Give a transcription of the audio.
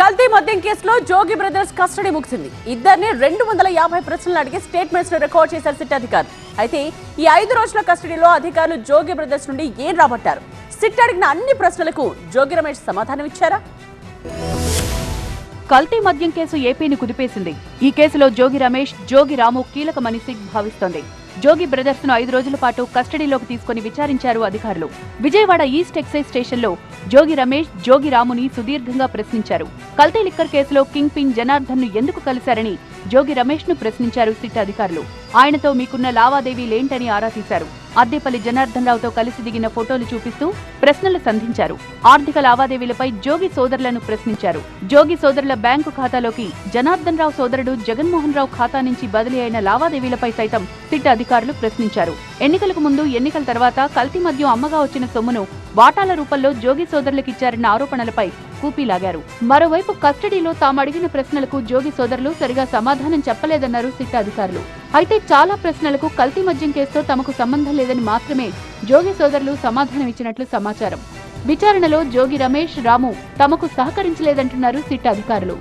కల్తీ మద్యం కేసులో జోగి బ్రదర్స్ కస్టడీ ముగిసింది. ఇద్దరిని రెండు వందల యాభై ప్రశ్నలు అడిగి స్టేట్మెంట్స్ రికార్డ్ చేశారు సిట్ అధికారులు అయితే ఈ ఐదు రోజుల కస్టడీలో అధికారులు జోగి బ్రదర్స్ నుండి ఏం రాబట్టారు? సిట్ అడిగిన అన్ని ప్రశ్నలకు జోగి రమేష్ సమాధానం ఇచ్చారా? కల్తీ మద్యం కేసు ఏపీని కుదిపేసింది. ఈ కేసులో జోగి రమేష్ జోగి రాము కీలకమని సిగ్ భావిస్తోంది. జోగి బ్రదర్స్ను ఐదు రోజుల పాటు కస్టడీలోకి తీసుకుని విచారించారు అధికారులు. విజయవాడ ఈస్ట్ ఎక్సైజ్ స్టేషన్లో జోగి రమేష్ జోగి రాముని సుదీర్ఘంగా ప్రశ్నించారు. కల్తీ లిక్కర్ కేసులో కింగ్ పింగ్ జనార్దన్ను ఎందుకు కలిశారని జోగి రమేష్ను ప్రశ్నించారు సిట్ అధికారులు. ఆయనతో మీకున్న లావాదేవీలేంటని ఆరా తీశారు. అద్దెపల్లి జనార్దన్ రావుతో కలిసి దిగిన ఫోటోలు చూపిస్తూ ప్రశ్నలు సంధించారు. ఆర్థిక లావాదేవీలపై జోగి సోదరులను ప్రశ్నించారు. జోగి సోదరుల బ్యాంకు ఖాతాలోకి జనార్దన్ రావు సోదరుడు జగన్మోహన్ రావు ఖాతా నుంచి బదిలీ అయిన లావాదేవీలపై సైతం సిట్ అధికారులు ప్రశ్నించారు. ఎన్నికలకు ముందు ఎన్నికల తర్వాత కల్తీ మద్యం అమ్మగా వచ్చిన సొమ్మును వాటాల రూపంలో జోగి సోదరులకిచ్చారన్న ఆరోపణలపై కూపీలాగారు మరోవైపు కస్టడీలో తాము అడిగిన ప్రశ్నలకు జోగి సోదరులు సరిగా సమాధానం చెప్పలేదన్నారు సిట్ అధికారులు అయితే చాలా ప్రశ్నలకు కల్తీ మద్యం కేసుతో తమకు సంబంధం లేదని మాత్రమే జోగి సోదరులు సమాధానం ఇచ్చినట్లు సమాచారం. విచారణలో జోగి రమేష్ రాము తమకు సహకరించలేదంటున్నారు సిట్ అధికారులు